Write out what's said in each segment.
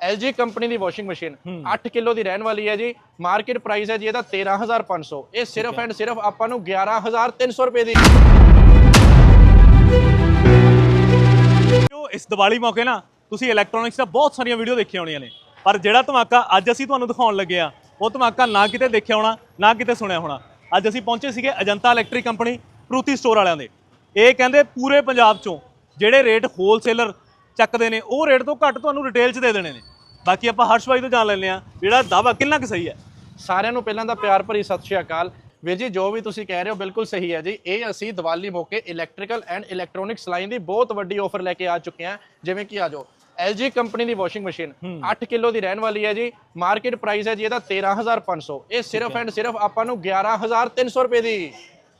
LG company ਦੀ washing machine. 8 kilo ਦੀ ਰਹਿਣ ਵਾਲੀ ਹੈ ਜੀ। ਮਾਰਕੀਟ ਪ੍ਰਾਈਸ ਹੈ ਜੀ ਇਹਦਾ 13500 ਇਹ ਸਿਰਫ ਐਂਡ ਸਿਰਫ ਆਪਾਂ ਨੂੰ 11300 ਰੁਪਏ ਦੀ। ਜੋ ਇਸ ਦੀਵਾਲੀ ਮੌਕੇ ਨਾ ਤੁਸੀਂ ਇਲੈਕਟ੍ਰੋਨਿਕਸ ਦਾ ਬਹੁਤ ਸਾਰੀਆਂ ਵੀਡੀਓ ਦੇਖੀਆਂ ਹੋਣੀਆਂ ਨੇ। ਪਰ ਜਿਹੜਾ ਧਮਾਕਾ ਅੱਜ ਅਸੀਂ ਤੁਹਾਨੂੰ ਦਿਖਾਉਣ ਲੱਗੇ ਆ ਉਹ ਧਮਾਕਾ ਨਾ ਕਿਤੇ ਦੇਖਿਆ ਹੋਣਾ ਨਾ ਕਿਤੇ ਸੁਣਿਆ ਹੋਣਾ। ਅੱਜ ਅਸੀਂ ਪਹੁੰਚੇ ਸੀਗੇ Ajanta electric company Pruthi store ਵਾਲਿਆਂ ਦੇ। ਇਹ ਕਹਿੰਦੇ ਪੂਰੇ ਪੰਜਾਬ ਚੋਂ ਜਿਹੜੇ ਰੇਟ ਹੋਲਸੇਲਰ ਚੱਕਦੇ ਨੇ ਉਹ ਰੇਟ ਤੋਂ ਘੱਟ ਤੁਹਾਨੂੰ ਰਿਟੇਲ 'ਚ ਦੇ ਦੇਣੇ ਨੇ। ਬਾਕੀ ਆਪਾਂ ਹਰਸ਼ ਭਾਈ ਤੋਂ ਜਾਣ ਲੈਂਦੇ ਆ ਜਿਹੜਾ ਦਾਵਾ ਕਿੰਨਾ ਕੁ ਸਹੀ ਹੈ। ਸਾਰਿਆਂ ਨੂੰ ਪਹਿਲਾਂ ਤਾਂ ਪਿਆਰ ਭਰੀ ਸਤਿ ਸ਼੍ਰੀ ਅਕਾਲ। ਵੀਰ ਜੀ ਜੋ ਵੀ ਤੁਸੀਂ ਕਹਿ ਰਹੇ ਹੋ ਬਿਲਕੁਲ ਸਹੀ ਹੈ ਜੀ। ਇਹ ਅਸੀਂ ਦੀਵਾਲੀ ਮੌਕੇ ਇਲੈਕਟ੍ਰੀਕਲ ਐਂਡ ਇਲੈਕਟ੍ਰੋਨਿਕਸ ਲਾਈਨ ਦੀ ਬਹੁਤ ਵੱਡੀ ਆਫਰ ਲੈ ਕੇ ਆ ਚੁੱਕੇ ਹਾਂ। ਜਿਵੇਂ ਕਿ ਆ ਜਾਓ LG ਕੰਪਨੀ ਦੀ ਵਾਸ਼ਿੰਗ ਮਸ਼ੀਨ 8 ਕਿਲੋ ਦੀ ਰਹਿਣ ਵਾਲੀ ਹੈ ਜੀ। ਮਾਰਕੀਟ ਪ੍ਰਾਈਸ ਹੈ ਜੀ ਇਹਦਾ 13500 ਇਹ ਸਿਰਫ ਐਂਡ ਸਿਰਫ ਆਪਾਂ ਨੂੰ 11300 ਰੁਪਏ ਦੀ।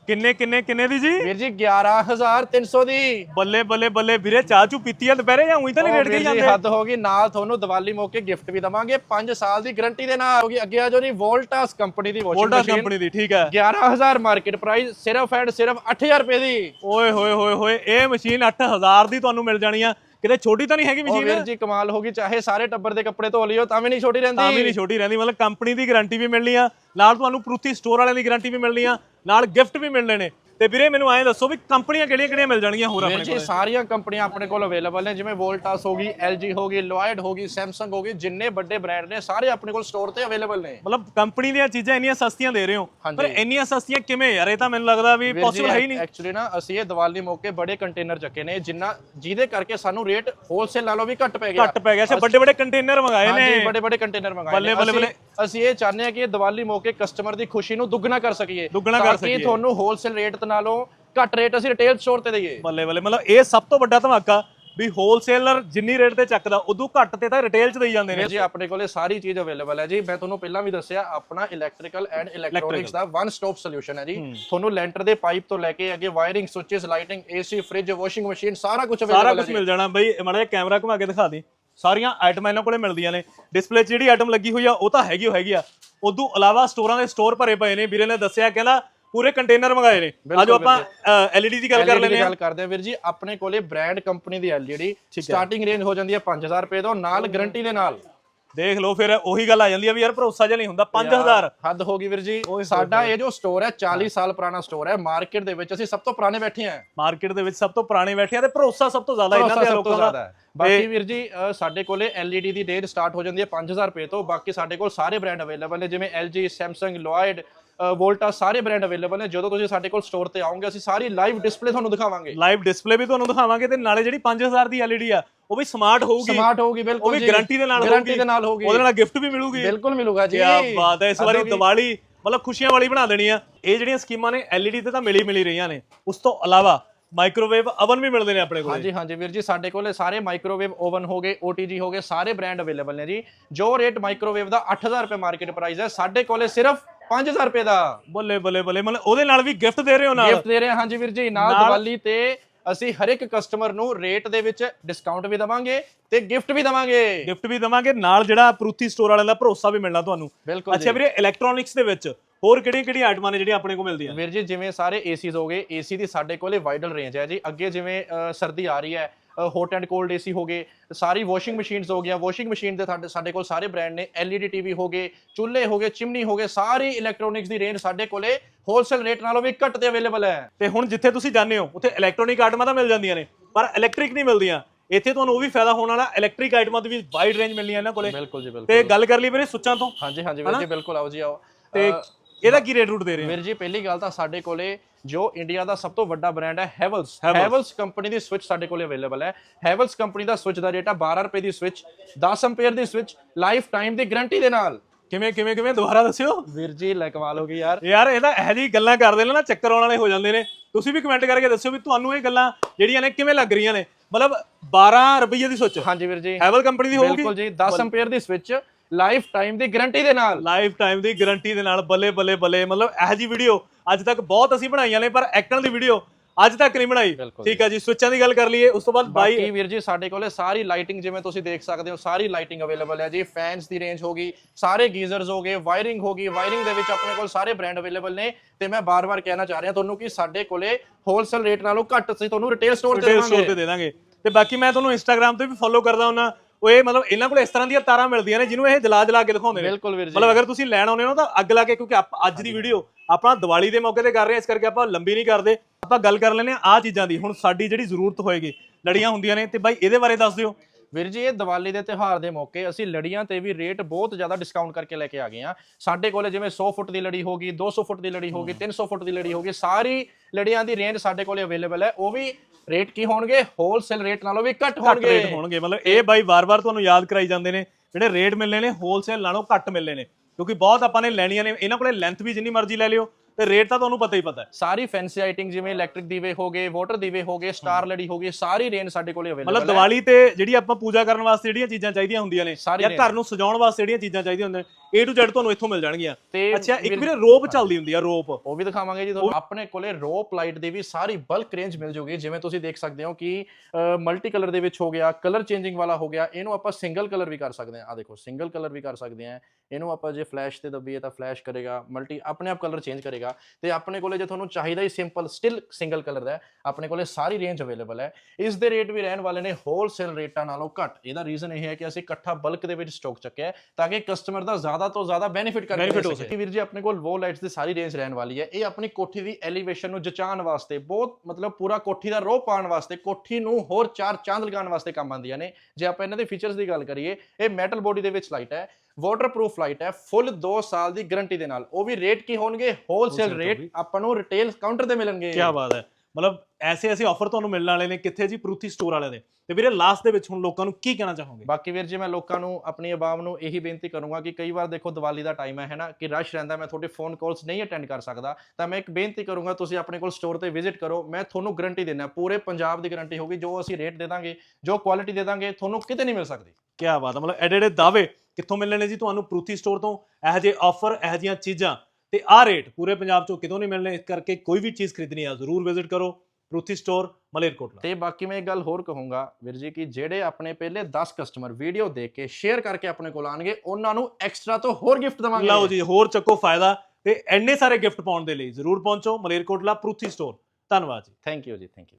ਕਿੰਨੇ ਕਿੰਨੇ ਕਿੰਨੇ ਦੀ ਜੀ? ਵੀਰ ਜੀ 11300 ਦੀ। ਬੱਲੇ ਬੱਲੇ ਬੱਲੇ ਵੀਰੇ ਚਾਹ ਚੂ ਪੀਤੀ ਆ ਦੁਪਹਿਰੇ ਜਾਂ ਉਹੀ ਤਾਂ ਨਹੀਂ ਰੇਟ ਕੇ ਜਾਂਦੇ? ਹੱਦ ਹੋ ਗਈ ਨਾਲ ਤੁਹਾਨੂੰ ਦੀਵਾਲੀ ਮੌਕੇ ਗਿਫਟ ਵੀ ਦਵਾਂਗੇ। 5 ਸਾਲ ਦੀ ਗਾਰੰਟੀ ਦੇ ਨਾਲ ਹੋਗੀ ਅੱਗੇ ਆ ਜੋ ਜੀ ਵੋਲਟਾਸ ਕੰਪਨੀ ਦੀ ਵਾਸ਼ਿੰਗ ਵੋਲਟਾ ਮਸ਼ੀਨ ਕੰਪਨੀ ਦੀ ਠੀਕ ਹੈ। 11000 ਮਾਰਕੀਟ ਪ੍ਰਾਈਸ ਸਿਰਫ ਐਂਡ ਸਿਰਫ 8000 ਰੁਪਏ ਦੀ। ਓਏ ਹੋਏ ਹੋਏ ਹੋਏ ਇਹ ਮਸ਼ੀਨ 8000 ਦੀ ਤੁਹਾਨੂੰ ਮਿਲ ਜਾਣੀ ਆ। ਕਿਤੇ ਛੋਟੀ ਤਾਂ ਨਹੀਂ ਹੈਗੀ ਮਸ਼ੀਨ ਵੀਰ ਜੀ ਕਮਾਲ ਹੋ ਗਈ ਚਾਹੇ ਸਾਰੇ ਟੱਬਰ ਦੇ ਕੱਪੜੇ ਧੋ ਲਿਓ ਤਾਂ ਵੀ ਨਹੀਂ ਛੋਟੀ ਤਾਂ ਵੀ ਰਹਿੰਦੀ ਨਹੀਂ ਛੋਟੀ ਰਹਿੰਦੀ ਮਤਲਬ ਕੰਪਨੀ ਦੀ ਗਾਰੰਟੀ ਵੀ ਮਿਲਣੀ ਆ। ਨਾਲ ਤੁਹਾਨੂੰ ਪ੍ਰੂਤੀ ਸਟੋਰ ਵਾਲਿਆਂ ਦੀ ਗਾਰੰਟੀ ਵੀ ਮਿਲਣੀ ਆ। ਨਾਲ ਗਿਫਟ ਵੀ ਮਿਲਣੇ ਨੇ। ਤੇ ਵੀਰੇ ਮੈਨੂੰ ਐਂ ਦੱਸੋ ਵੀ ਕੰਪਨੀਆਂ ਕਿਹੜੀਆਂ ਕਿਹੜੀਆਂ ਮਿਲ ਜਾਣਗੀਆਂ ਹੋਰ ਆਪਣੇ ਜੀ ਕੋਲ ਸਾਰੀਆਂ ਕੰਪਨੀਆਂ ਆਪਣੇ ਕੋਲ ਅਵੇਲੇਬਲ ਨੇ ਜਿਵੇਂ ਵੋਲਟਾਸ ਹੋ ਗਈ LG ਹੋ ਗਈ ਲੋਇਡ ਹੋ ਗਈ ਸੈਮਸੰਗ ਹੋ ਗਈ ਜਿੰਨੇ ਵੱਡੇ ਬ੍ਰਾਂਡ ਨੇ ਸਾਰੇ ਆਪਣੇ ਕੋਲ ਸਟੋਰ ਤੇ ਅਵੇਲੇਬਲ ਨੇ ਮਤਲਬ ਕੰਪਨੀ ਦੀਆਂ ਚੀਜ਼ਾਂ ਇੰਨੀਆਂ ਸਸਤੀਆਂ ਦੇ ਰਹੇ ਹੋ ਹਾਂਜੀ। ਪਰ ਇੰਨੀਆਂ ਸਸਤੀਆਂ ਕਿਵੇਂ ਯਾਰ ਇਹ ਤਾਂ ਮੈਨੂੰ ਲੱਗਦਾ ਵੀ ਪੋਸੀਬਲ ਹੈ ਹੀ ਨਹੀਂ ਐਕਚੁਅਲੀ ਨਾ ਅਸੀਂ ਇਹ ਦੀਵਾਲੀ ਮੌਕੇ ਬੜੇ ਕੰਟੇਨਰ ਚੱਕੇ ਨੇ ਜਿੰਨਾ ਜਿਹਦੇ ਕਰਕੇ ਸਾਨੂੰ ਰੇਟ ਹੋਲਸੇਲ ਨਾਲੋਂ ਵੀ ਘੱਟ ਪੈ ਗਿਆ ਘੱਟ ਪੈ ਗਿਆ ਅੱਛਾ ਵੱਡੇ ਵੱਡੇ ਕੰਟੇਨਰ ਮੰਗਾਏ ਹਾਂਜੀ ਨੇ ਬੜੇ ਬੜੇ ਕੰਟੇਨਰ ਮੰਗਾਏ ਨੇ ਬੱਲੇ, ਅਸੀਂ- ਬੱਲੇ। ਅਸੀਂ ਇਹ ਚਾਹੁੰਦੇ ਹਾਂ ਕਿ ਇਹ ਦੀਵਾਲੀ ਮੌਕੇ ਕਸਟਮਰ ਦੀ ਖੁਸ਼ੀ ਨੂੰ ਦੁੱਗਣਾ ਕਰ ਸਕੀਏ ਦੁੱਗਣਾ ਕਰ ਸਕੀਏ। ਤੁਹਾਨੂੰ ਹੋਲਸੇਲ ਰੇਟ ਨਾਲੋਂ ਘੱਟ ਰੇਟ ਅਸੀਂ ਰਿਟੇਲ ਸਟੋਰ ਤੇ ਦਈਏ। ਬੱਲੇ ਬੱਲੇ ਮਤਲਬ ਇਹ ਸਭ ਤੋਂ ਵੱਡਾ ਧਮਾਕਾ ਵੀ ਹੋਲਸੇਲਰ ਜਿੰਨੀ ਰੇਟ ਤੇ ਚੱਕਦਾ ਉਦੋਂ ਘੱਟ ਤੇ ਤਾਂ ਰਿਟੇਲ 'ਚ ਦੇਈ ਜਾਂਦੇ ਨੇ। ਜੀ ਆਪਣੇ ਕੋਲੇ ਸਾਰੀ ਚੀਜ਼ ਅਵੇਲੇਬਲ ਹੈ ਜੀ। ਮੈਂ ਤੁਹਾਨੂੰ ਪਹਿਲਾਂ ਵੀ ਦੱਸਿਆ ਆਪਣਾ ਇਲੈਕਟ੍ਰੀਕਲ ਐਂਡ ਇਲੈਕਟ੍ਰੋਨਿਕਸ ਦਾ ਵਨ ਸਟਾਪ ਸੋਲੂਸ਼ਨ ਹੈ ਜੀ। ਤੁਹਾਨੂੰ ਲੈਂਟਰ ਦੇ ਪਾਈਪ ਤੋਂ ਲੈ ਕੇ ਅੱਗੇ wiring switches lighting AC fridge washing machine ਸਾਰਾ ਕੁਝ ਸਾਰਾ ਅਵੇਲੇਬਲ ਹੈ ਕੁਝ ਮਿਲ ਜਾਣਾ। ਬਈ ਮਾੜਾ ਜਿਹਾ ਕੈਮਰਾ ਘੁਮਾ ਕੇ ਦਿਖਾ ਦੇ ਸਾਰੀਆਂ ਆਈਟਮਾਂ ਇਹਨਾਂ ਕੋਲੇ ਮਿਲਦੀਆਂ ਨੇ। ਡਿਸਪਲੇ 'ਚ ਜਿਹੜੀ ਆਈਟਮ ਲੱਗੀ ਹੋਈ ਆ ਉਹ ਤਾਂ ਹੈਗੀ ਹੋ ਹੈਗੀ ਆ। ਉਦੋਂ ਇਲਾਵਾ ਸਟੋਰਾਂ ਦੇ ਸਟੋਰ ਭਰੇ ਪਏ ਨੇ। ਵੀਰੇ ਨੇ ਦੱਸਿਆ ਕਹਿੰਦਾ ਪੂਰੇ ਕੰਟੇਨਰ ਮੰਗਾਏ ਨੇ। ਆਜੋ ਆਪਾਂ ਐਲਈਡੀ ਦੀ ਗੱਲ ਕਰ ਦੀ ਆ ਗੱਲ ਕਰਦੇ ਹਾਂ ਵੀਰ ਜੀ ਆਪਣੇ ਕੋਲੇ ਬ੍ਰਾਂਡ ਕੰਪਨੀ ਦੀ LED ਸਟਾਰਟਿੰਗ ਰੇਂਜ ਹੋ। ਜਾਂਦੀ ਹੈ 5000 ਰੁਪਏ ਤੋਂ ਨਾਲ ਗਾਰੰਟੀ ਦੇ ਨਾਲ। ਦੇਖ ਲਓ ਫਿਰ ਉਹੀ ਗੱਲ ਆ ਜਾਂਦੀ ਆ ਵੀ ਯਾਰ ਭਰੋਸਾ ਜਿਹਾ ਨਹੀਂ ਹੁੰਦਾ 5000 ਹੱਦ ਹੋ ਗਈ ਵੀਰ ਜੀ। ਸਾਡਾ ਇਹ ਜੋ ਸਟੋਰ ਹੈ 40 ਸਾਲ ਪੁਰਾਣਾ ਸਟੋਰ ਹੈ ਮਾਰਕੀਟ ਦੇ ਵਿੱਚ ਅਸੀਂ ਸਭ ਤੋਂ ਪੁਰਾਣੇ ਬੈਠੇ ਹਾਂ। ਮਾਰਕੀਟ ਦੇ ਵਿੱਚ ਸਭ ਤੋਂ ਪੁਰਾਣੇ ਬੈਠੇ ਆ ਤੇ ਭਰੋਸਾ ਸਭ ਤੋਂ ਜ਼ਿਆਦਾ ਇਹਨਾਂ ਦੇ ਲੋਕਾਂ ਦਾ। ਬਾਕੀ ਵੀਰ ਜੀ ਸਾਡੇ ਕੋਲੇ LED ਦੀ ਰੇਂਜ ਸਟਾਰਟ ਹੋ ਜਾਂਦੀ ਹੈ 5000 ਰੁਪਏ ਤੋਂ। ਬਾਕੀ ਸਾਡੇ ਕੋਲ ਸਾਰੇ ਬ੍ਰਾਂਡ ਅਵੇਲੇਬਲ ਨੇ ਜਿਵੇਂ LG Samsung Lloyd ਵੋਲਟਾ ਸਾਰੇ ਬ੍ਰਾਂਡ ਅਵੇਲੇਬਲ ਨੇ। ਜਦੋਂ ਤੁਸੀਂ ਸਾਡੇ ਕੋਲ ਸਟੋਰ ਤੇ ਆਓਗੇ ਅਸੀਂ ਸਾਰੀ ਲਾਈਵ ਡਿਸਪਲੇ ਤੁਹਾਨੂੰ ਦਿਖਾਵਾਂਗੇ। ਲਾਈਵ ਡਿਸਪਲੇ ਵੀ ਤੁਹਾਨੂੰ ਦਿਖਾਵਾਂਗੇ ਤੇ ਨਾਲੇ ਜਿਹੜੀ 5000 ਦੀ ਐਲਈਡੀ ਆ ਉਹ ਵੀ ਸਮਾਰਟ ਹੋਊਗੀ। ਸਮਾਰਟ ਹੋਊਗੀ ਉਹ ਬਿਲਕੁਲ ਵੀ ਜੀ। ਗਾਰੰਟੀ ਦੇ ਨਾਲ ਗਾਰੰਟੀ ਹੋਊਗੀ। ਦੇ ਨਾਲ ਹੋਊਗੀ। ਉਹਦੇ ਨਾਲ ਗਿਫਟ ਵੀ ਮਿਲੂਗੀ। ਬਿਲਕੁਲ ਮਿਲੂਗਾ ਜੀ। ਕੀ ਬਾਤ ਹੈ ਇਸ ਵਾਰੀ ਦੀਵਾਲੀ ਮਤਲਬ ਖੁਸ਼ੀਆਂ ਵਾਲੀ ਬਣਾ ਦੇਣੀ ਆ। ਇਹ ਜਿਹੜੀਆਂ ਸਕੀਮਾਂ ਨੇ ਐਲਈਡੀ ਤੇ ਤਾਂ ਮਿਲੀ ਮਿਲੀ ਰਹੀਆਂ ਨੇ। ਉਸ ਤੋਂ ਇਲਾਵਾ ਮਾਈਕ੍ਰੋਵੇਵ ਅਵਨ ਵੀ ਮਿਲਦੇ ਨੇ ਆਪਣੇ ਕੋਲ। ਹਾਂਜੀ ਹਾਂਜੀ ਵੀਰ ਜੀ ਸਾਡੇ ਕੋਲੇ ਸਾਰੇ ਮਾਈਕ੍ਰੋਵੇਵ ਓਵਨ ਹੋ ਗਏ OTG ਹੋ ਗਏ ਸਾਰੇ ਬ੍ਰਾਂਡ ਅਵੇਲੇਬਲ ਨੇ ਜੀ। ਜੋ ਰੇਟ ਮਾਈਕ੍ਰੋਵੇਵ ਦਾ 8000 ਰੁਪਏ ਮਾਰਕੀਟ ਪ੍ਰਾਈਸ ਹੈ ਸਾਡੇ ਕੋਲੇ ਸਿਰਫ 5000 ਰੁਪਏ ਦਾ। ਬੱਲੇ ਬੱਲੇ ਬੱਲੇ ਮਤਲਬ ਉਹਦੇ ਨਾਲ ਵੀ ਗਿਫਟ ਦੇ ਰਹੇ ਹੋ ਨਾਲ? ਗਿਫਟ ਦੇ ਰਹੇ ਹਾਂ ਹਾਂਜੀ ਵੀਰ ਜੀ ਨਾਲ ਦੀਵਾਲੀ ਤੇ ਅਸੀਂ ਹਰ ਇੱਕ ਕਸਟਮਰ ਨੂੰ ਰੇਟ ਦੇ ਵਿੱਚ ਡਿਸਕਾਊਂਟ ਵੀ ਦਵਾਂਗੇ ਤੇ ਗਿਫਟ ਵੀ ਦਵਾਂਗੇ। ਗਿਫਟ ਵੀ ਦਵਾਂਗੇ ਨਾਲ ਜਿਹੜਾ ਪ੍ਰੂਤੀ ਸਟੋਰ ਵਾਲਿਆਂ ਦਾ ਭਰੋਸਾ ਵੀ ਮਿਲਣਾ ਤੁਹਾਨੂੰ। ਬਿਲਕੁਲ ਅੱਛਾ ਵੀਰੇ ਇਲੈਕਟ੍ਰੋਨਿਕਸ ਦੇ ਵਿੱਚ ਹੋਰ ਕਿਹੜੀਆਂ ਕਿਹੜੀਆਂ ਆਈਟਮਾਂ ਨੇ ਜਿਹੜੀਆਂ ਆਪਣੇ ਕੋਲ ਮਿਲਦੀਆਂ? ਵੀਰ ਜੀ ਜਿਵੇਂ ਸਾਰੇ ਏਸੀਜ਼ ਹੋ ਗਏ ਏਸੀ ਦੀ ਸਾਡੇ ਕੋਲੇ ਵਾਈਡਲ ਰੇਂਜ ਹੈ ਜੀ। ਅੱਗੇ ਜਿਵੇਂ ਸਰਦੀ ਆ ਰਹੀ ਹੈ ਹੌਟ ਐਂਡ ਕੋਲਡ ਏਸੀ ਹੋ ਗਏ ਸਾਰੀ ਵਾਸ਼ਿੰਗ ਮਸ਼ੀਨਸ ਹੋ ਗਈਆਂ। ਵਾਸ਼ਿੰਗ ਮਸ਼ੀਨ ਦੇ ਸਾਡੇ ਸਾਡੇ ਕੋਲ ਸਾਰੇ ਬ੍ਰਾਂਡ ਨੇ। LED ਟੀਵੀ ਹੋ ਗਏ ਚੁੱਲ੍ਹੇ ਹੋ ਗਏ ਚਿਮਨੀ ਹੋ ਗਏ ਸਾਰੀ ਇਲੈਕਟ੍ਰੋਨਿਕਸ ਦੀ ਰੇਂਜ ਸਾਡੇ ਕੋਲੇ ਹੋਲਸੇਲ ਰੇਟ ਨਾਲੋਂ ਵੀ ਘੱਟ ਤੇ ਅਵੇਲੇਬਲ ਹੈ। ਤੇ ਹੁਣ ਜਿੱਥੇ ਤੁਸੀਂ ਜਾਂਦੇ ਹੋ ਉੱਥੇ ਇਲੈਕਟ੍ਰੋਨਿਕ ਆਈਟਮਾਂ ਤਾਂ ਮਿਲ ਜਾਂਦੀਆਂ ਨੇ ਪਰ ਇਲੈਕਟ੍ਰਿਕ ਨਹੀਂ ਮਿਲਦੀਆਂ। ਇੱਥੇ ਤੁਹਾਨੂੰ ਉਹ ਵੀ ਫਾਇਦਾ ਹੋਣ ਵਾਲਾ ਇਲੈਕਟ੍ਰਿਕ ਆਈਟਮਾਂ ਦੀ ਵੀ ਵਾਈਡ ਰੇਂਜ ਮਿਲਣੀ ਹੈ ਇਹਨਾਂ ਕੋਲੇ। ਬਿਲਕੁਲ ਜੀ ਬਿਲਕੁਲ। ਤੇ ਗੱਲ ਕਰ ਲਈ ਵੀਰੇ ਸੁੱਚਾਂ ਤੋਂ। ਹਾਂਜੀ ਹਾਂਜੀ ਵੀਰ ਜੀ ਬਿਲਕੁਲ ਆਓ ਜੀ ਆਓ। ਤੇ ਇਹਦਾ ਕੀ ਰੇਟ ਰੂਟ ਦੇ ਰਹੇ ਹੋ? ਵੀਰ ਜੀ ਪਹਿਲੀ ਗੱਲ ਤਾਂ ਸਾਡੇ ਕੋਲੇ ਜੋ ਇੰਡੀਆ ਦਾ ਸਭ ਤੋਂ ਵੱਡਾ ਬ੍ਰਾਂਡ ਹੈ ਹੈਵਲਸ ਹੈਵਲਸ ਕੰਪਨੀ ਦੀ ਸਵਿਚ ਸਾਡੇ ਕੋਲੇ ਅਵੇਲੇਬਲ ਹੈ। ਹੈਵਲਸ ਕੰਪਨੀ ਦਾ ਸਵਿਚ ਦਾ ਰੇਟ ਹੈ 12 ਰੁਪਏ ਦੀ ਸਵਿਚ 10 ਐਂਪੀਅਰ ਦੀ ਸਵਿਚ ਲਾਈਫ ਟਾਈਮ ਦੀ ਗਾਰੰਟੀ ਦੇ ਨਾਲ। ਕਿਵੇਂ ਕਿਵੇਂ ਕਿਵੇਂ? ਦੁਬਾਰਾ ਦੱਸਿਓ। ਵੀਰ ਜੀ ਲੈ ਕਮਾਲ ਹੋ ਗਈ ਯਾਰ। ਯਾਰ ਇਹ ਤਾਂ ਇਹੋ ਜਿਹੀ ਗੱਲਾਂ ਕਰਦੇ ਨੇ ਨਾ ਚੱਕਰ ਆਉਣ ਵਾਲੇ ਹੋ ਜਾਂਦੇ ਨੇ। ਤੁਸੀਂ ਵੀ ਕਮੈਂਟ ਕਰਕੇ ਦੱਸਿਓ ਵੀ ਤੁਹਾਨੂੰ ਇਹ ਗੱਲਾਂ ਜਿਹੜੀਆਂ ਨੇ ਕਿਵੇਂ ਲੱਗ ਰਹੀਆਂ ਨੇ। ਮਤਲਬ 12 ਰੁਪਏ ਦੀ ਸੋਚ ਹਾਂਜੀ ਵੀਰ ਜੀ। ਹੈਵਲ ਕੰਪਨੀ ਦੀ ਹੋਊਗੀ। ਬਿਲਕੁਲ ਜੀ 10 ਐਂਪੀਅਰ ਦੀ ਸਵਿਚ ਲਾਈਫ ਟਾਈਮ ਦੀ ਗਾਰੰਟੀ ਦੇ ਨਾਲ। ਲਾਈਫ ਟਾਈਮ ਦੀ ਗਾਰੰਟੀ ਦੇ ਨਾਲ ਬੱਲੇ ਬੱਲੇ ਬੱਲੇ। ਮਤਲਬ ਇਹੋ ਜਿਹੀ ਵੀਡੀਓ ਅੱਜ ਤੱਕ ਬਹੁਤ ਅਸੀਂ ਬਣਾਈਆਂ ਨੇ ਪਰ ਐਕਟਣ ਦੀ ਵੀਡੀਓ ਅੱਜ ਤੱਕ ਨਹੀਂ ਬਣਾਈ। ਠੀਕ ਹੈ ਜੀ ਸਵਿੱਚਾਂ ਦੀ ਗੱਲ ਕਰ ਲਈਏ ਉਸ ਤੋਂ ਬਾਅਦ ਬਾਈ ਬਾਕੀ ਵੀਰ ਜੀ ਸਾਡੇ ਕੋਲੇ ਸਾਰੀ ਲਾਈਟਿੰਗ ਜਿਵੇਂ ਤੁਸੀਂ ਦੇਖ ਸਕਦੇ ਹੋ ਸਾਰੀ ਲਾਈਟਿੰਗ ਅਵੇਲੇਬਲ ਹੈ ਜੀ। ਫੈਨਸ ਦੀ ਰੇਂਜ ਹੋ ਗਈ ਸਾਰੇ ਗੀਜ਼ਰਸ ਹੋ ਗਏ ਵਾਇਰਿੰਗ ਹੋ ਗਈ। ਵਾਇਰਿੰਗ ਦੇ ਵਿੱਚ ਆਪਣੇ ਕੋਲ ਸਾਰੇ ਬ੍ਰਾਂਡ ਅਵੇਲੇਬਲ ਨੇ। ਤੇ ਮੈਂ ਬਾਰ-ਬਾਰ ਕਹਿਣਾ ਚਾਹ ਰਿਹਾ ਤੁਹਾਨੂੰ ਕਿ ਸਾਡੇ ਕੋਲੇ ਹੋਲਸੇਲ ਰੇਟ ਨਾਲੋਂ ਘੱਟ ਅਸੀਂ ਤੁਹਾਨੂੰ ਰਿਟੇਲ ਸਟੋਰ ਤੇ ਦੇਵਾਂਗੇ। ਤੇ ਬਾਕੀ ਮੈਂ ਤੁਹਾਨੂੰ ਇੰਸਟਾਗ੍ਰam ਤੇ ਵੀ ਫੋਲੋ ਕਰਦਾ ਹੁੰਨਾ। ਉਹ ਇਹ ਮਤਲਬ ਇਹਨਾਂ ਕੋਲ ਇਸ ਤਰ੍ਹਾਂ ਦੀਆਂ ਤਾਰਾਂ ਮਿਲਦੀਆਂ ਨੇ ਜਿਹਨੂੰ ਇਹ ਜਲਾ ਜਲਾ ਕੇ ਦਿਖਾਉਂਦੇ ਨੇ। ਬਿਲਕੁਲ ਵੀਰ ਜੀ। ਮਤਲਬ ਅਗਰ ਤੁਸੀਂ ਲੈਣ ਆਉਂਦੇ ਹੋ ਤਾਂ ਅੱਗ ਲਾ ਕੇ ਕਿਉਂਕਿ ਅੱਜ ਦੀ ਵੀਡੀਓ ਆਪਾਂ ਦੀਵਾਲੀ ਦੇ ਮੌਕੇ ਤੇ ਕਰ ਰਹੇ ਹਾਂ ਇਸ ਕਰਕੇ ਆਪਾਂ ਲੰਬੀ ਨਹੀਂ ਕਰਦੇ। ਆਪਾਂ ਗੱਲ ਕਰ ਲੈਂਦੇ ਆ ਆ ਚੀਜ਼ਾਂ ਦੀ। ਹੁਣ ਸਾਡੀ ਜਿਹੜੀ ਜ਼ਰੂਰਤ ਹੋਏਗੀ ਲੜੀਆਂ ਹੁੰਦੀਆਂ ਨੇ ਤੇ ਬਾਈ ਇਹਦੇ ਬਾਰੇ ਦੱਸ ਦਿਓ। ਵੀਰ ਜੀ ਇਹ ਦੀਵਾਲੀ ਦੇ ਤਿਉਹਾਰ ਦੇ ਮੌਕੇ ਅਸੀਂ ਲੜੀਆਂ ਤੇ ਵੀ ਰੇਟ ਬਹੁਤ ਜ਼ਿਆਦਾ ਡਿਸਕਾਊਂਟ ਕਰਕੇ ਲੈ ਕੇ ਆ ਗਏ ਆ ਸਾਡੇ ਕੋਲੇ ਜਿਵੇਂ 100 ਫੁੱਟ ਦੀ ਲੜੀ ਹੋਗੀ 200 ਫੁੱਟ ਦੀ ਲੜੀ ਹੋਗੀ 300 ਫੁੱਟ ਦੀ ਲੜੀ ਹੋਗੀ ਸਾਰੀ ਲੜੀਆਂ ਦੀ ਰੇਂਜ ਸਾਡੇ ਕੋਲੇ ਅਵੇਲੇਬਲ ਹੈ। ਉਹ ਵੀ ਰੇਟ ਕੀ ਹੋਣਗੇ? ਹੋਲਸੇਲ ਰੇਟ ਨਾਲੋਂ ਵੀ ਘੱਟ ਘੱਟ ਹੋਣਗੇ। ਰੇਟ ਹੋਣਗੇ। ਮਤਲਬ ਇਹ ਬਾਈ ਵਾਰ-ਵਾਰ ਤੁਹਾਨੂੰ ਯਾਦ ਕਰਾਈ ਜਾਂਦੇ ਨੇ ਜਿਹੜੇ ਰੇਟ ਮਿਲਨੇ ਨੇ ਹੋਲਸੇਲ ਨਾਲੋਂ ਘੱਟ ਮਿਲਨੇ ਨੇ। ਕਿਉਂਕਿ ਬਹੁਤ ਆਪਾਂ ਨੇ ਲੈਣੀਆਂ ਨੇ ਇਹਨਾਂ ਕੋਲੇ ਲੈਂਥ ਵੀ ਜਿੰਨੀ ਮਰਜ਼ੀ ਲੈ ਲਿਓ ਤੇ ਰੇਟ ਤਾਂ ਤੁਹਾਨੂੰ ਪਤਾ ਹੀ ਪਤਾ ਹੈ। ਸਾਰੀ ਫੈਂਸੀ ਆਈਟਿੰਗ ਜਿਵੇਂ ਇਲੈਕਟ੍ਰਿਕ ਦੀਵੇ ਹੋਗੇ ਵਾਟਰ ਦੀਵੇ ਹੋਗੇ ਸਟਾਰ ਲੜੀ ਹੋਗੀ ਸਾਰੀ ਰੇਂਜ ਸਾਡੇ ਕੋਲੇ ਅਵੇਲੇਬਲ ਮਤਲਬ ਦੀਵਾਲੀ ਤੇ ਜਿਹੜੀ ਆਪਾਂ ਪੂਜਾ ਕਰਨ ਵਾਸਤੇ ਜਿਹੜੀਆਂ ਚੀਜ਼ਾਂ ਚਾਹੀਦੀਆਂ ਹੁੰਦੀਆਂ ਨੇ ਜਾਂ। ਘਰ ਨੂੰ ਸਜਾਉਣ ਵਾਸਤੇ ਜਿਹੜੀਆਂ ਚੀਜ਼ਾਂ ਚਾਹੀਦੀਆਂ ਹੁੰਦੀਆਂ ਨੇ A to Z ਤੁਹਾਨੂੰ ਇੱਥੋਂ ਮਿਲ ਜਾਣਗੀਆਂ। ਤੇ ਅੱਛਾ ਇੱਕ ਵੀਰੇ ਰੋਪ ਚੱਲਦੀ ਹੁੰਦੀ ਆ ਰੋਪ। ਉਹ ਵੀ ਦਿਖਾਵਾਂਗੇ ਜੀ ਤੁਹਾਨੂੰ। ਆਪਣੇ ਕੋਲੇ ਰੋਪ ਲਾਈਟ ਦੀ ਵੀ ਸਾਰੀ ਬਲਕ ਰੇਂਜ ਮਿਲ ਜੂਗੀ। ਜਿਵੇਂ ਤੁਸੀਂ ਦੇਖ ਸਕਦੇ ਹੋ ਕਿ ਮਲਟੀ ਕਲਰ ਦੇ ਵਿੱਚ ਹੋ ਗਿਆ ਕਲਰ ਚੇਂਜਿੰਗ ਵਾਲਾ ਹੋ ਗਿਆ। ਇਹਨੂੰ ਆਪਾਂ ਸਿੰਗਲ ਕਲਰ ਵੀ ਕਰ ਸਕਦੇ ਹਾਂ। ਆ ਦੇਖੋ ਸਿੰਗਲ ਕਲਰ ਵੀ ਕਰ ਸਕਦੇ ਹਾਂ। ਇਹਨੂੰ ਆਪਾਂ ਜੇ ਫਲੈਸ਼ ਤੇ ਦੱਬੀਏ ਤਾਂ ਫਲੈਸ਼ ਕਰੇਗਾ। ਮਲਟੀ ਆਪਣੇ ਆਪ ਕਲਰ ਚੇਂਜ ਕਰੇਗਾ। ਤੇ ਆਪਣੇ ਕੋਲੇ ਜੇ ਤੁਹਾਨੂੰ ਚਾਹੀਦਾ ਹੀ ਸਿੰਪਲ ਸਟਿਲ ਸਿੰਗਲ ਕਲਰ ਦਾ ਆਪਣੇ ਕੋਲੇ ਸਾਰੀ ਰੇਂਜ ਅਵੇਲੇਬਲ ਹੈ। ਇਸ ਦੇ ਰੇਟ ਵੀ ਰਹਿਣ ਵਾਲੇ ਨੇ ਹੋਲਸੇਲ ਰੇਟਾਂ ਨਾਲੋਂ ਘੱਟ। ਇਹਦਾ ਰੀਜ਼ਨ ਇਹ ਹੈ ਕਿ ਅਸੀਂ ਇਕੱਠਾ ਬਲਕ ਦੇ ਵਿੱਚ ਸਟਾਕ ਚੱਕਿਆ ਤਾਂ ਕਿ ਕਸਟਮਰ ਦਾ ਜ਼ਿਆਦਾ ਤੋਂ ਜ਼ਿਆਦਾ ਬੈਨੀਫਿਟ ਕਰਕੇ ਲੈ ਹੋ ਸਕੇ। ਵੀਰ ਜੀ ਆਪਣੇ ਕੋਲ ਵੋ ਲਾਈਟਸ ਦੀ ਸਾਰੀ ਰੇਂਜ ਰਹਿਣ ਵਾਲੀ ਹੈ। ਇਹ ਆਪਣੀ ਕੋਠੀ ਦੀ ਐਲੀਵੇਸ਼ਨ ਨੂੰ ਜਚਾਉਣ ਵਾਸਤੇ ਬਹੁਤ ਮਤਲਬ ਪੂਰਾ ਕੋਠੀ ਦਾ ਰੋਹ ਪਾਉਣ ਵਾਸਤੇ ਕੋਠੀ ਨੂੰ ਹੋਰ ਚਾਰ ਚਾਂਦ ਲਗਾਉਣ ਵਾਸਤੇ ਕੰਮ ਆਉਂਦੀਆਂ ਨੇ। ਜੇ ਆਪਾਂ ਇਹਨਾਂ ਦੇ ਫੀਚਰਸ ਦੀ ਗੱਲ ਕਰੀਏ ਇਹ ਮੈਟਲ ਬੋਡੀ ਦੇ ਵਿੱਚ ਲਾਈਟ ਹੈ ਵਾਟਰਪ੍ਰੂਫ ਲਾਈਟ ਹੈ ਫੁੱਲ 2 ਸਾਲ ਦੀ ਗਾਰੰਟੀ ਦੇ ਨਾਲ। ਉਹ ਵੀ ਰੇਟ ਕੀ ਹੋਣਗੇ? Wholesale rate. ਆਪਾਂ ਨੂੰ ਰਿਟੇਲ ਕਾਊਂਟਰ ਤੇ ਮਿਲਣਗੇ। ਕੀ ਬਾਤ ਹੈ। ਮਤਲਬ ਐਸੇ ਐਸੇ ਆਫਰ ਤੁਹਾਨੂੰ ਮਿਲਣ ਵਾਲੇ ਨੇ ਕਿੱਥੇ ਜੀ? ਪ੍ਰੂਥੀ ਸਟੋਰ ਵਾਲਿਆਂ ਦੇ। ਤੇ ਵੀਰੇ ਲਾਸਟ ਦੇ ਵਿੱਚ ਹੁਣ ਲੋਕਾਂ ਨੂੰ ਕੀ ਕਹਿਣਾ ਚਾਹੋਗੇ? ਬਾਕੀ ਵੀਰ ਜੀ ਮੈਂ ਲੋਕਾਂ ਨੂੰ ਆਪਣੀ ਆਵਾਮ ਨੂੰ ਇਹੀ ਬੇਨਤੀ ਕਰੂੰਗਾ ਕਿ ਕਈ ਵਾਰ ਦੇਖੋ ਦੀਵਾਲੀ ਦਾ ਟਾਈਮ ਹੈ ਹੈਨਾ ਕਿ ਰਸ਼ ਰਹਿੰਦਾ ਮੈਂ ਤੁਹਾਡੇ ਫੋਨ ਕਾਲਸ ਨਹੀਂ ਅਟੈਂਡ ਕਰ ਸਕਦਾ। ਤਾਂ ਮੈਂ ਇੱਕ ਬੇਨਤੀ ਕਰੂੰਗਾ ਤੁਸੀਂ ਆਪਣੇ ਕੋਲ ਸਟੋਰ ਤੇ ਵਿਜ਼ਿਟ ਕਰੋ। ਮੈਂ ਤੁਹਾਨੂੰ ਗਾਰੰਟੀ ਦਿੰਦਾ ਪੂਰੇ ਪੰਜਾਬ ਦੀ ਗਾਰੰਟੀ ਹੋਗੀ ਜੋ ਅਸੀਂ ਰੇਟ ਦੇ ਦਾਂਗੇ ਜੋ ਕੁਆਲਿਟੀ ਦੇ ਦਾਂਗੇ ਤੁਹਾਨੂੰ ਕਿਤੇ ਨਹੀਂ ਮਿਲ ਸਕਦੀ। ਕੀ ਬਾਤ ਹੈ ਮਤਲਬ ਐਡੇ ਐਡੇ ਦਾਅਵੇ ਕਿੱਥੋਂ ਮਿਲਣੇ ਨੇ ਜੀ ਤੁਹਾਨੂੰ ਪ੍ਰੂਥੀ ਸਟੋਰ ਤੋਂ? ਇਹੋ ਜਿਹੇ ਆਫਰ ਇਹੋ ਜਿਹੀਆਂ ਚੀਜ਼ਾਂ ਤੇ ਆਹ ਰੇਟ ਪੂਰੇ ਪੰਜਾਬ ਚੋਂ ਕਿਤੋਂ ਨਹੀਂ ਮਿਲਣੇ ਇਸ ਕਰਕੇ ਕੋਈ ਵੀ ਚੀਜ਼ ਖਰੀਦਣੀ ਆ ਜ਼ਰੂਰ ਵਿਜ਼ਿਟ ਕਰੋ ਪ੍ਰੂਥੀ ਸਟੋਰ ਮਲੇਰਕੋਟਲਾ। ਤੇ ਬਾਕੀ ਮੈਂ ਇੱਕ ਗੱਲ ਹੋਰ ਕਹੂੰਗਾ ਵੀਰ ਜੀ ਕਿ ਜਿਹੜੇ ਆਪਣੇ ਪਹਿਲੇ 10 ਕਸਟਮਰ ਵੀਡੀਓ ਦੇਖ ਕੇ ਸ਼ੇਅਰ ਕਰਕੇ ਆਪਣੇ ਕੋਲ ਆਣਗੇ ਉਹਨਾਂ ਨੂੰ ਐਕਸਟਰਾ ਤੋਂ ਹੋਰ ਗਿਫਟ ਦਵਾਂਗੇ। ਲਓ ਜੀ ਹੋਰ ਚੱਕੋ ਫਾਇਦਾ ਤੇ ਐਨੇ ਸਾਰੇ ਗਿਫਟ ਪਾਉਣ ਦੇ ਲਈ ਜ਼ਰੂਰ ਪਹੁੰਚੋ ਮਲੇਰਕੋਟਲਾ ਪ੍ਰੂਥੀ ਸਟੋਰ ਧੰਨਵਾਦ ਜੀ। ਥੈਂਕ ਯੂ ਜੀ ਥੈਂਕ ਯੂ